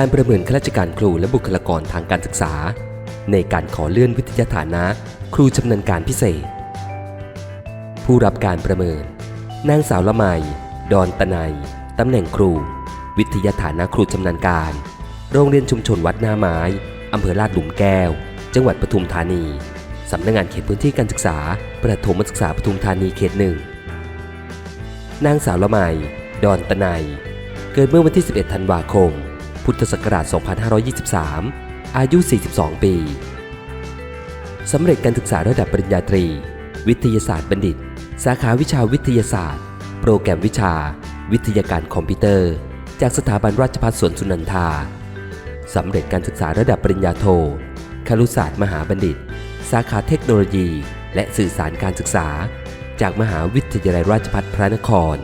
การประเมินข้าราชการครูและบุคลากรทางการศึกษา ในการขอเลื่อนวิทยาฐานะ ครูชำนาญการพิเศษ ผู้รับการประเมิน นางสาวละไมดอนตะไนตำแหน่งครู วิทยาฐานะครูชำนาญการ โรงเรียนชุมชนวัดหน้าไม้อำเภอลาดหลุมแก้ว จังหวัดปทุมธานีสำนักงานเขตพื้นที่การศึกษา ประถมศึกษาปทุมธานีเขตหนึ่งนางสาวละไมดอนตะไนเกิดเมื่อวันที่ 11 ธันวาคม พุทธศักราช 2523 อายุ 42 ปี สำเร็จการศึกษาระดับปริญญาตรี วิทยาศาสตร์บัณฑิต สาขาวิชาวิทยาศาสตร์ โปรแกรมวิชา วิทยาการคอมพิวเตอร์ จากสถาบันราชภัฏสวนสุนันทา สำเร็จการศึกษาระดับปริญญาโทครุศาสตร์มหาบัณฑิต สาขาเทคโนโลยี และสื่อสารการศึกษา จากมหาวิทยาลัยราชภัฏพระนคร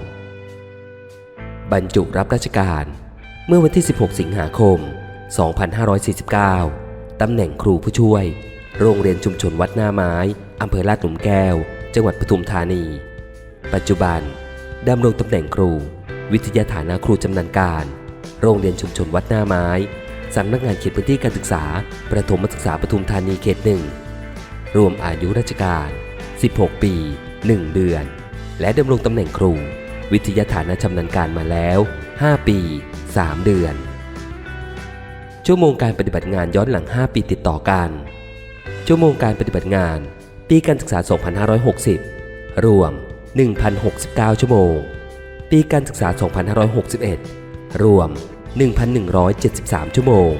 บรรจุรับราชการ เมื่อวันที่ 16 สิงหาคม 2549 ตำแหน่งครูผู้ช่วย โรงเรียนชุมชนวัดหน้าไม้ อำเภอลาดหลุมแก้ว จังหวัดปทุมธานี ปัจจุบันดำรงตำแหน่งครู วิทยาฐานะครูจำนาญการ โรงเรียนชุมชนวัดหน้าไม้สำนักงานเขตพื้นที่การศึกษา ประถมศึกษาปทุมธานีเขตหนึ่ง รวมอายุราชการ 16 ปี 1 เดือน และดำรงตำแหน่งครู วิทยาฐานะชำนาญการมาแล้ว 5 ปี 3 เดือน ชั่วโมงการปฏิบัติงานย้อนหลัง 5 ปีติดต่อกัน ชั่วโมงการปฏิบัติงาน ปีการศึกษา 2560 รวม 1,069 ชั่วโมง ปีการศึกษา 2561 รวม 1,173 ชั่วโมง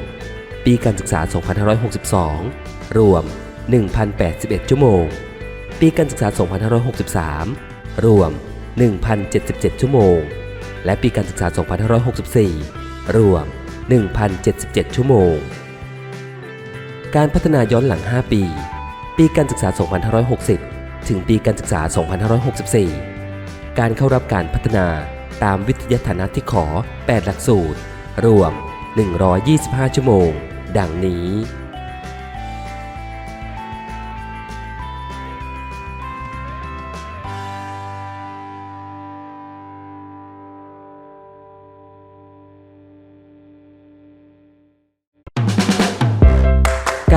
ปีการศึกษา 2562 รวม 1,081 ชั่วโมง ปีการศึกษา 2563 รวม 1,077 ชั่วโมง และปีการศึกษา 2564 รวม 1,077 ชั่วโมง การพัฒนาย้อนหลัง 5 ปี ปีการศึกษา 2560 ถึงปีการศึกษา 2564 การเข้ารับการพัฒนาตามวิทยาฐานะที่ขอ 8 หลักสูตร รวม 125 ชั่วโมง ดังนี้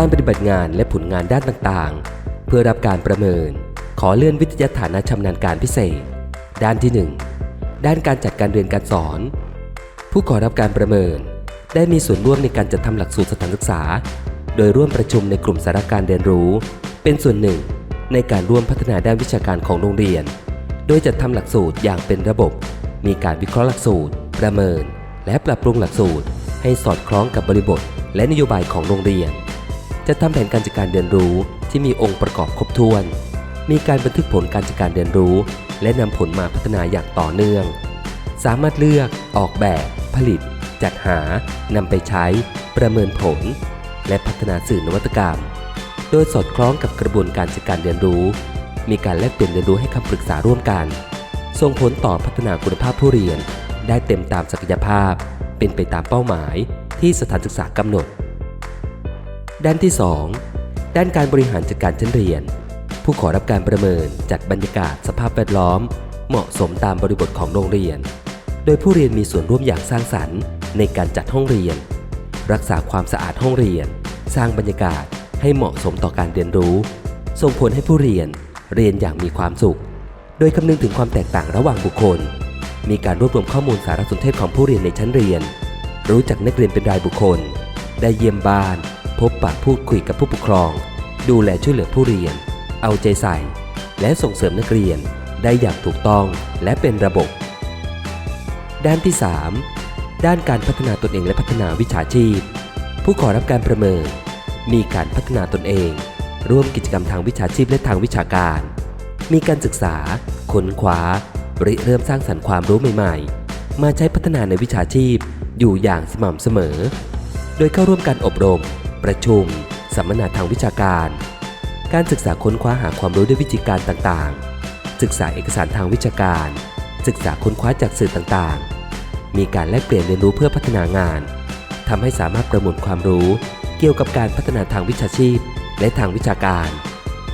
การปฏิบัติงานและผลงานด้านต่างๆ เพื่อรับการประเมิน ขอเลื่อนวิทยาฐานะชำนาญการพิเศษ ด้านที่ 1 ด้านการจัดการเรียนการสอน ผู้ขอรับการประเมิน ได้มีส่วนร่วมในการจัดทำหลักสูตรสถานศึกษา โดยร่วมประชุมในกลุ่มสาระการเรียนรู้ เป็นส่วนหนึ่ง ในการร่วมพัฒนาด้านวิชาการของโรงเรียน โดยจัดทำหลักสูตรอย่างเป็นระบบ มีการวิเคราะห์หลักสูตร ประเมิน และปรับปรุงหลักสูตร ให้สอดคล้องกับบริบท และนโยบายของโรงเรียน จะทำแผนการจัดการเรียนรู้ที่มีองค์ประกอบครบถ้วน มีการบันทึกผลการจัดการเรียนรู้ และนำผลมาพัฒนาอย่างต่อเนื่อง สามารถเลือก ออกแบบ ผลิต จัดหานำไปใช้ ประเมินผล และพัฒนาสื่อนวัตกรรม โดยสอดคล้องกับกระบวนการจัดการเรียนรู้ มีการแลกเปลี่ยนเรียนรู้ให้คำปรึกษาร่วมกัน ส่งผลต่อพัฒนาคุณภาพผู้เรียน ได้เต็มตามศักยภาพ เป็นไปตามเป้าหมายที่สถานศึกษากำหนด ด้านที่ 2 ด้านการบริหารจัดการชั้นเรียน ผู้ขอรับการประเมินจัดบรรยากาศสภาพแวดล้อม เหมาะสมตามบริบทของโรงเรียน โดยผู้เรียนมีส่วนร่วมอย่างสร้างสรรค์ ในการจัดห้องเรียน รักษาความสะอาดห้องเรียน สร้างบรรยากาศให้เหมาะสมต่อการเรียนรู้ส่งผลให้ผู้เรียนเรียนอย่างมีความสุข โดยคำนึงถึงความแตกต่างระหว่างบุคคล มีการรวบรวมข้อมูลสารสนเทศของผู้เรียนในชั้นเรียน รู้จักนักเรียนเป็นรายบุคคล ได้เยี่ยมบ้าน พบปะพูดคุยกับผู้ปกครอง ดูแลช่วยเหลือผู้เรียน เอาใจใส่ และส่งเสริมนักเรียนได้อย่างถูกต้องและเป็นระบบ ด้านที่ 3 ด้านการพัฒนาตนเองและพัฒนาวิชาชีพ ผู้ขอรับการประเมิน มีการพัฒนาตนเอง ร่วมกิจกรรมทางวิชาชีพและทางวิชาการ มีการศึกษาค้นคว้าริเริ่มสร้างสรรค์ความรู้ใหม่ ๆ มาใช้พัฒนาในวิชาชีพอยู่อย่างสม่ำเสมอ โดยเข้าร่วมการอบรม ประชุม สัมมนาทางวิชาการ การศึกษาค้นคว้าหาความรู้ด้วยวิธีการต่างๆ ศึกษาเอกสารทางวิชาการ ศึกษาค้นคว้าจากสื่อต่างๆ มีการแลกเปลี่ยนเรียนรู้เพื่อพัฒนางานทำให้สามารถประมวลความรู้เกี่ยวกับการพัฒนาทางวิชาชีพ และทางวิชาการ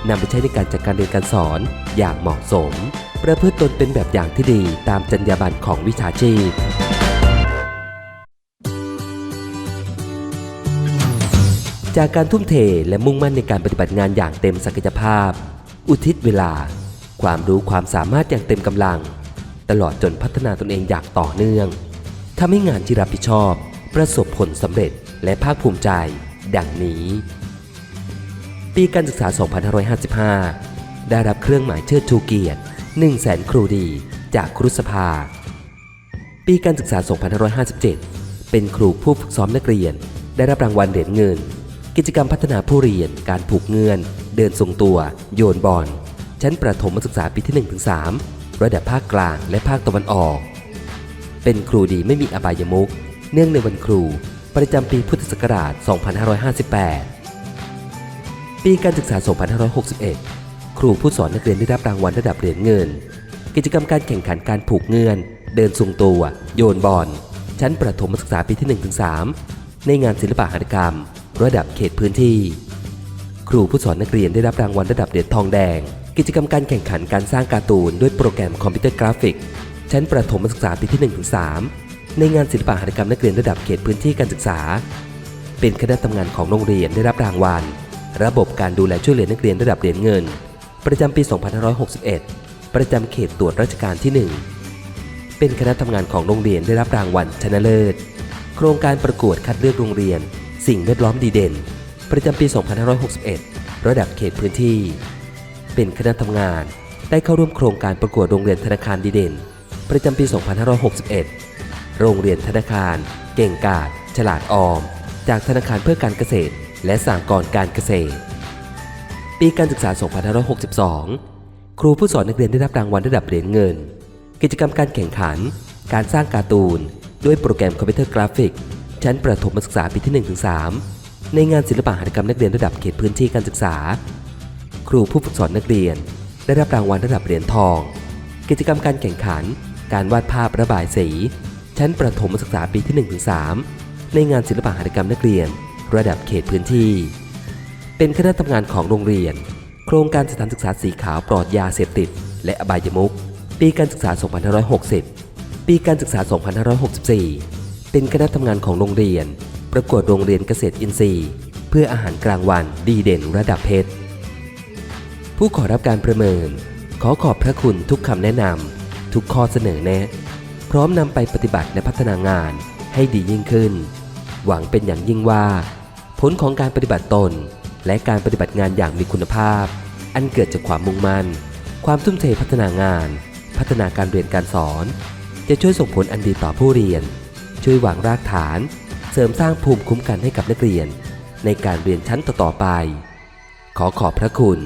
นำไปใช้ในการจัดการเรียนการสอนอย่างเหมาะสมประพฤติตนเป็นแบบอย่างที่ดีตามจรรยาบรรณของวิชาชีพ จากการทุ่มเทและมุ่งมั่นในการปฏิบัติงานอย่างเต็มศักยภาพ อุทิศเวลา ความรู้ความสามารถอย่างเต็มกำลัง ตลอดจนพัฒนาตนเองอย่างต่อเนื่องทำให้งานที่รับผิดชอบ ประสบผลสำเร็จและภาคภูมิใจ ดังนี้ ปีการศึกษา 2555 ได้รับเครื่องหมายเชิดชูเกียรติ1 0 0 0 0แสนครูดีจากครุสภา ปีการศึกษา 2557 เป็นครูผู้ฝึกซ้อมนักเรียน ได้รับรางวัลเหรียญเงิน กิจกรรมพัฒนาผู้เรียน การผูกเงื่อน เดินทรงตัว โยนบอล ชั้นประถมศึกษาปีที่ 1-3 ระดับภาคกลางและภาคตะวันออก เป็นครูดีไม่มีอบายมุขเนื่องในวันครู ประจำปีพุทธศักราช 2558 ปีการศึกษา 2561 ครูผู้สอนนักเรียนได้รับรางวัลระดับเหรียญเงิน กิจกรรมการแข่งขันการผูกเงื่อน เดินทรงตัว โยนบอล ชั้นประถมศึกษาปีที่ 1-3 ในงานศิลปะหัตถกรรม ระดับเขตพื้นที่ ครูผู้สอนนักเรียนได้รับรางวัลระดับเหรียญทองแดง กิจกรรมการแข่งขันการสร้างการ์ตูนด้วยโปรแกรมคอมพิวเตอร์กราฟิก ชั้นประถมศึกษาปีที่1-3 ในงานศิลปะหัตถกรรมนักเรียนระดับเขตพื้นที่การศึกษา เป็นคณะทำงานของโรงเรียนได้รับรางวัล ระบบการดูแลช่วยเหลือนักเรียนระดับเหรียญเงิน ประจำปี 2561 ประจำเขตตรวจราชการที่ 1เป็นคณะทำงานของโรงเรียนได้รับรางวัลชนะเลิศ โครงการประกวดคัดเลือกโรงเรียน สิ่งแวดล้อมดีเด่น ประจำปี 2561 ระดับเขตพื้นที่ เป็นคณะทำงานได้เข้าร่วมโครงการประกวดโรงเรียนธนาคารดีเด่น ประจำปี 2561 โรงเรียนธนาคาร เก่งกาจฉลาดออม จากธนาคารเพื่อการเกษตร และสหกรณ์การเกษตร ปีการศึกษา 2562 ครูผู้สอนนักเรียนได้รับรางวัลระดับเหรียญเงิน กิจกรรมการแข่งขัน การสร้างการ์ตูน ด้วยโปรแกรมคอมพิวเตอร์กราฟิก ชั้นประถมศึกษาปีที่ 1-3 ในงานศิลปะหัตถกรรมนักเรียนระดับเขตพื้นที่การศึกษา ครูผู้ฝึกสอนนักเรียน ได้รับรางวัลระดับเหรียญทอง กิจกรรมการแข่งขัน การวาดภาพระบายสี ชั้นประถมศึกษาปีที่ 1-3 ในงานศิลปะหัตถกรรมนักเรียน ระดับเขตพื้นที่ เป็นคณะทำงานของโรงเรียน โครงการสถานศึกษาสีขาวปลอดยาเสพติด และอบายมุขปีการศึกษา 2560 ปีการศึกษา 2564 เป็นคณะทำงานของโรงเรียน ประกวดโรงเรียนเกษตรอินทรีย์ เพื่ออาหารกลางวันดีเด่นระดับเพชรผู้ขอรับการประเมิน ขอขอบพระคุณทุกคำแนะนำทุกข้อเสนอแนะ พร้อมนำไปปฏิบัติและพัฒนางานให้ดียิ่งขึ้น หวังเป็นอย่างยิ่งว่า ผลของการปฏิบัติตน และการปฏิบัติงานอย่างมีคุณภาพ อันเกิดจากความมุ่งมั่น ความทุ่มเทพัฒนางาน พัฒนาการเรียนการสอน จะช่วยส่งผลอันดีต่อผู้เรียน ช่วยวางรากฐาน เสริมสร้างภูมิคุ้มกันให้กับนักเรียน ในการเรียนชั้นต่อๆไป ขอขอบพระคุณ